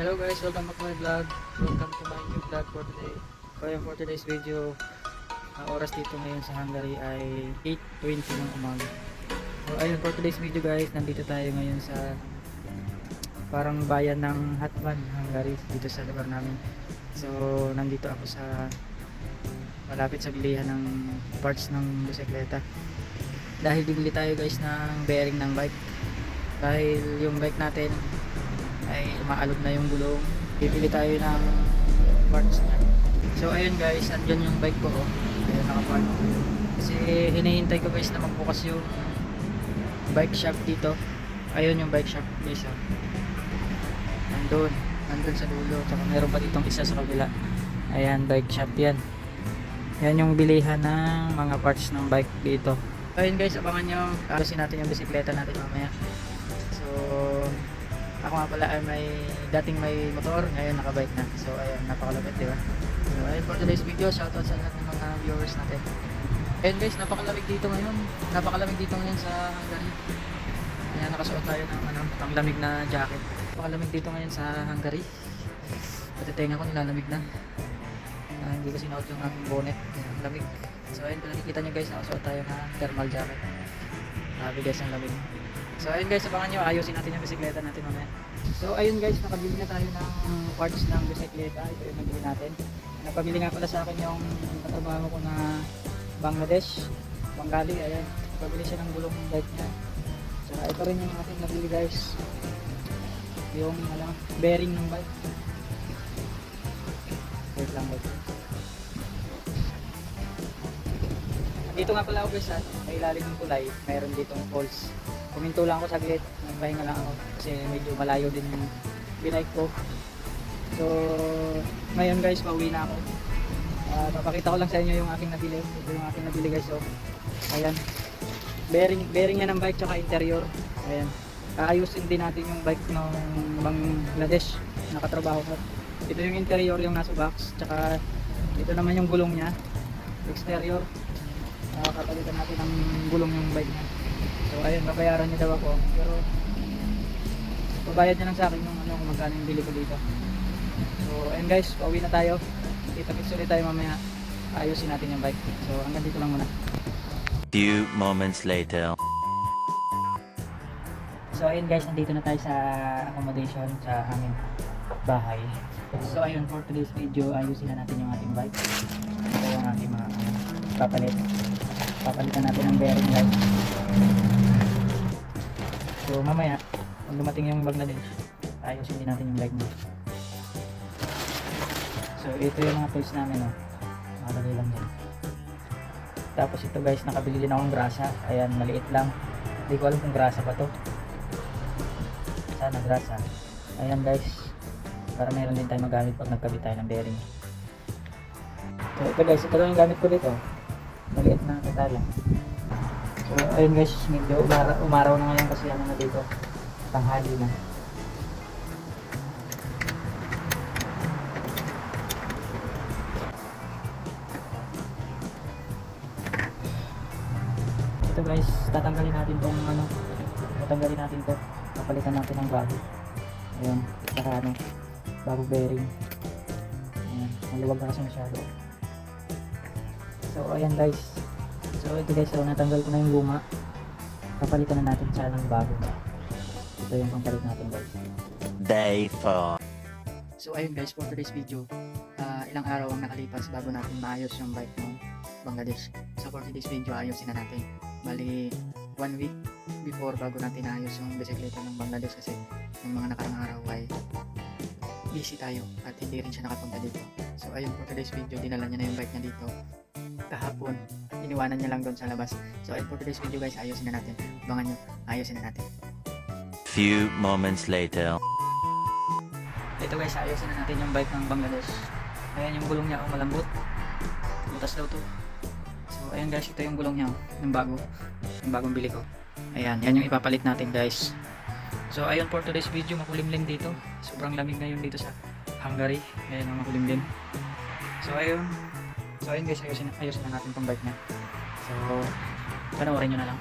Hello guys, welcome back to my vlog. Welcome to my new vlog for today. Ayun, for today's video, ang oras dito ngayon sa Hungary ay 8.20 ng umaga. So ayun, for today's video guys, nandito tayo ngayon sa parang bayan ng Hatman, Hungary, dito sa lugar namin. So nandito ako sa malapit sa bilihan ng parts ng bisikleta. Dahil bibili tayo guys ng bearing ng bike. Dahil yung bike natin ay maalog na yung gulong. Bibili tayo ng parts niya. So ayun guys andyan yung bike ko oh. ayun nakapark. Kasi hinihintay ko guys na magbukas yung bike shop dito. Ayun yung bike shop guys oh. nandun nandun sa dulo. Tsaka meron pa ditong isa sa kabila. Ayan bike shop yan. Yan yung bilihan ng mga parts ng bike dito. Ayun guys abangan nyo. Kalusin natin yung bisikleta natin mamaya. So ako nga pala ay may dating may motor, ngayon nakabike na. So ayun, napakalapit, di ba? So ayun for today's video, shoutout sa lahat ng mga viewers natin. Ayun guys, napakalamig dito ngayon. Napakalamig dito ngayon sa Hungary. Kaya nakasuot tayo ng ano, panglamig na jacket. Napakalamig dito ngayon sa Hungary. Pati tenga ko nilalamig na. Ah, hindi ko sinuot yung aking bonnet. Ang lamig. So ayun, kung nakikita nyo guys, nakasuot tayo ng thermal jacket. Grabe guys, ang lamig. So ayun guys, abangan nyo, ayusin natin yung bisikleta natin mamaya. So ayun guys, nakabili na tayo ng parts ng bisikleta. Ito yung nabili natin. Napabili nga pala sa akin yung katrabaho ko na Bangladesh, Bengali, ayan. Pabili siya ng gulong bike niya. So ito rin yung ating nabili guys. Yung ano, bearing ng bike. Wait lang wait. Dito nga pala ako guys, at sa ilalim ng tulay, mayroon ditong falls. Kuminto lang ako saglit, nagpahinga lang ako kasi medyo malayo din yung binike ko. So, ngayon guys, pauwi na ako. Uh, papakita ko lang sa inyo yung aking nabili. Ito yung aking nabili guys. So, ayan. Bearing, bearing niya ng bike tsaka interior. Ayan. Aayusin din natin yung bike ng Bangladesh. Nakatrabaho ko. Ito yung interior yung nasa box. Tsaka ito naman yung gulong niya. Exterior. Uh, kapalitan natin ng gulong yung bike niya. So ayun, babayaran niya daw ako. Pero babayad niya lang sa akin yung ano, kung magkano yung bili ko dito. So ayun guys, pauwi na tayo. Kita-kits ulit tayo mamaya. Ayusin natin yung bike. So hanggang dito lang muna. Few moments later. So ayun guys, nandito na tayo sa accommodation sa aming bahay. So ayun, for today's video, ayusin na natin yung ating bike. Ito yung ating mga ano, papalit. Papalitan natin ng bearing light. So mamaya, kung dumating yung Bangladesh, ayusin din natin yung bike niya. So ito yung mga tools namin, oh. Makadali lang din. Tapos ito guys, nakabili din akong grasa. Ayan, maliit lang. Hindi ko alam kung grasa pa to. Sana grasa. Ayan guys, para meron din tayo magamit pag nagkabit tayo ng bearing. So ito guys, ito lang yung gamit ko dito. Maliit na katala. So ayun guys, medyo umara, umaraw na ngayon kasi ano na dito. Tanghali na. Ito guys, tatanggalin natin tong ano, tatanggalin natin to. Papalitan natin ng bago. Ayan, saka ano, bago bearing. Ayan, maluwag na kasi masyado. So ayan guys. So ito guys, so natanggal ko na yung luma. Papalitan na natin siya ng bago. Ito yung pampalit natin guys. Day 4. So ayun guys, for today's video, ah, ilang araw ang nakalipas bago natin maayos yung bike ng Bangladesh. So for today's video, ayusin na natin. Bali, one week before bago natin naayos yung bisikleta ng Bangladesh kasi yung mga nakarang araw ay busy tayo at hindi rin siya nakapunta dito. So ayun for today's video, dinala niya na yung bike niya dito kahapon. Iniwanan niya lang doon sa labas. So ayun for today's video guys, ayusin na natin. Abangan nyo, ayusin na natin. Few moments later. Ito guys, ayusin na natin yung bike ng Bangladesh. Ayan yung gulong niya, oh, malambot. Butas daw to. So, ayan guys, ito yung gulong niya, oh, yung bago. Yung bagong bili ko. Ayan, yan yung ipapalit natin guys. So, ayun for today's video, makulimlim dito. Sobrang lamig ngayon dito sa Hungary. Ayan ang makulimlim. So, ayun. So, ayun guys, ayusin, ayusin na natin tong bike niya. So, panoorin nyo na lang.